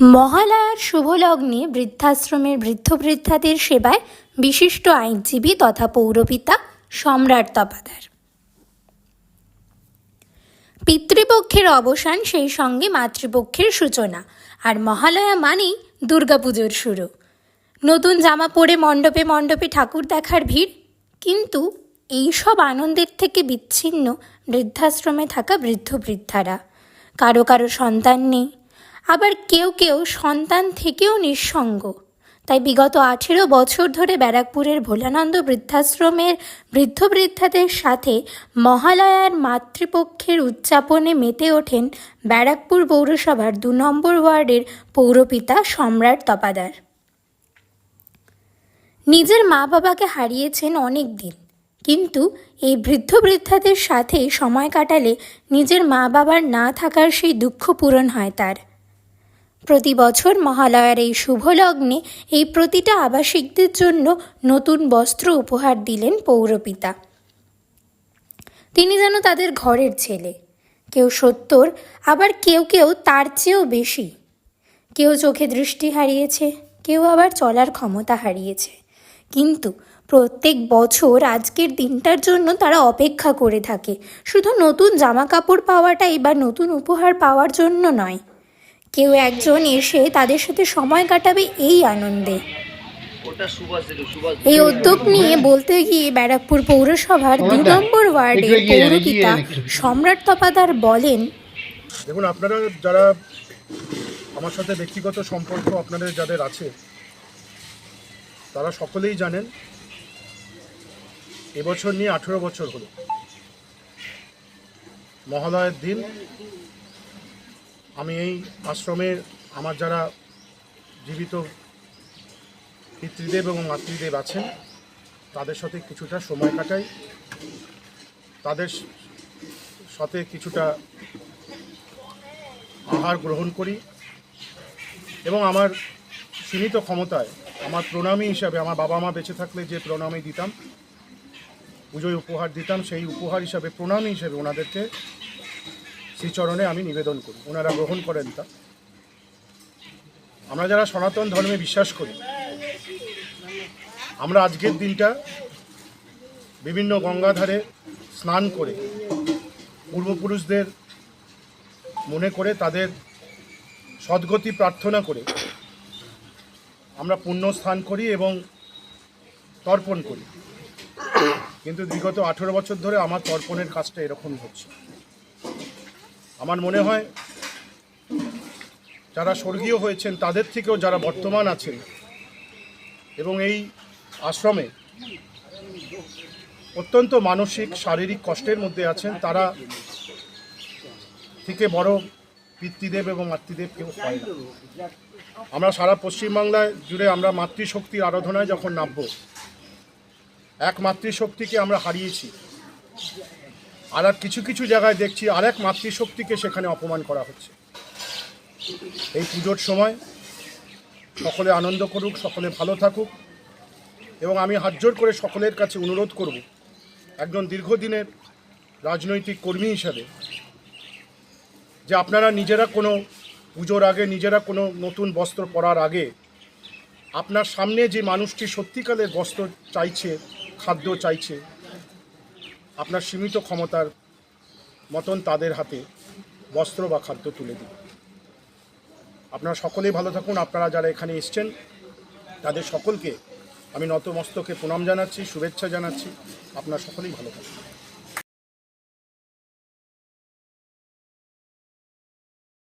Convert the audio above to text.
মহালয়ার শুভ লগ্নে বৃদ্ধাশ্রমের বৃদ্ধ বৃদ্ধাদের সেবায় বিশিষ্ট আইনজীবী তথা পৌরপিতা সম্রাট তপাদার। পিতৃপক্ষের অবসান সেই সঙ্গে মাতৃপক্ষের সূচনা। আর মহালয়া মানেই দুর্গাপুজোর শুরু। নতুন জামা পরে মণ্ডপে মণ্ডপে ঠাকুর দেখার ভিড়, কিন্তু এই সব আনন্দের থেকে বিচ্ছিন্ন বৃদ্ধাশ্রমে থাকা বৃদ্ধ বৃদ্ধারা। কারও কারও সন্তান নেই আবার কেউ কেউ সন্তান থেকেও নিঃসঙ্গ। তাই বিগত আঠেরো বছর ধরে ব্যারাকপুরের ভোলানন্দ বৃদ্ধাশ্রমের বৃদ্ধ বৃদ্ধাদের সাথে মহালয়ার মাতৃপক্ষের উদযাপনে মেতে ওঠেন ব্যারাকপুর পৌরসভার দু নম্বর ওয়ার্ডের পৌরপিতা সম্রাট তপাদার। নিজের মা বাবাকে হারিয়েছেন অনেক দিন, কিন্তু এই বৃদ্ধ বৃদ্ধাদের সাথে সময় কাটালে নিজের মা বাবার না থাকার সেই দুঃখ পূরণ হয় তার। প্রতি বছর মহালয়ার এই শুভ লগ্নে এই প্রতিটা আবাসিকদের জন্য নতুন বস্ত্র উপহার দিলেন পৌরপিতা। তিনি যেন তাদের ঘরের ছেলে। কেউ সত্তর, আবার কেউ কেউ তার চেয়েও বেশি। কেউ চোখে দৃষ্টি হারিয়েছে, কেউ আবার চলার ক্ষমতা হারিয়েছে। কিন্তু প্রত্যেক বছর আজকের দিনটার জন্য তারা অপেক্ষা করে থাকে। শুধু নতুন জামা কাপড় পাওয়াটাই বা নতুন উপহার পাওয়ার জন্য নয়। কেউ একজন এসে তাদের সাথে সময় কাটাবে এই আনন্দে। ওটা সুভাষ ছিল সুভাষ এই উদ্যোগ নিয়ে বলতে গিয়ে ব্যারাকপুর পৌরসভার দু নম্বর ওয়ার্ডের পৌরপিতা সম্রাট তপাদার বলেন দেখুন আপনারা যারা আমার সাথে ব্যক্তিগত সম্পর্ক আপনাদের যাদের আছে তারা সকলেই জানেন এবছর নিয়ে আঠেরো বছর হলো। মহালয়ের দিন আমি এই আশ্রমের আমার যারা জীবিত পিতৃদেব এবং মাতৃদেব আছেন, তাদের সাথে কিছুটা সময় কাটাই। তাদের সাথে কিছুটা আহার গ্রহণ করি এবং আমার সীমিত ক্ষমতায় আমার প্রণামী হিসাবে আমার বাবা মা বেঁচে থাকলে যে প্রণামী দিতাম, পুজোয় উপহার দিতাম, সেই উপহার হিসাবে প্রণামী হিসাবে ওনাদেরকে শ্রীচরণে আমি নিবেদন করি। ওনারা গ্রহণ করেন তা। আমরা যারা সনাতন ধর্মে বিশ্বাস করি, আমরা আজকের দিনটা বিভিন্ন গঙ্গাধারে স্নান করে পূর্বপুরুষদের মনে করে তাদের সদ্গতি প্রার্থনা করে আমরা পুণ্য স্থান করি এবং তর্পণ করি। কিন্তু বিগত আঠেরো বছর ধরে আমার তর্পণের কাজটা এরকমই হচ্ছে। আমার মনে হয় যারা স্বর্গীয় হয়েছেন, তাদের থেকেও যারা বর্তমান আছেন এবং এই আশ্রমে অত্যন্ত মানসিক, শারীরিক কষ্টের মধ্যে আছেন, তারা থেকে বড় পিতৃদেব এবং মাতৃদেব কেউ হয় না। আমরা সারা পশ্চিমবাংলায় জুড়ে আমরা মাতৃশক্তির আরাধনায় যখন নামব, এক মাতৃশক্তিকে আমরা হারিয়েছি। আর আর কিছু কিছু জায়গায় দেখছি আর এক মাতৃশক্তিকে সেখানে অপমান করা হচ্ছে। এই পুজোর সময় সকলে আনন্দ করুক, সকলে ভালো থাকুক এবং আমি হাত জোর করে সকলের কাছে অনুরোধ করব, একজন দীর্ঘদিনের রাজনৈতিক কর্মী হিসাবে, যে আপনারা নিজেরা কোনো পুজোর আগে, নিজেরা কোনো নতুন বস্ত্র পরার আগে আপনার সামনে যে মানুষটি সত্যিকালের বস্ত্র চাইছে, খাদ্য চাইছে আপনার সীমিত ক্ষমতার মতন তাদের হাতে বস্ত্র বা খাদ্য তুলে দিন। আপনারা সকলেই ভালো থাকুন। আপনারা যারা এখানে এসছেন, তাদের সকলকে আমি নতমস্তকে প্রণাম জানাচ্ছি, শুভেচ্ছা জানাচ্ছি। আপনারা সকলেই ভালো থাকুন।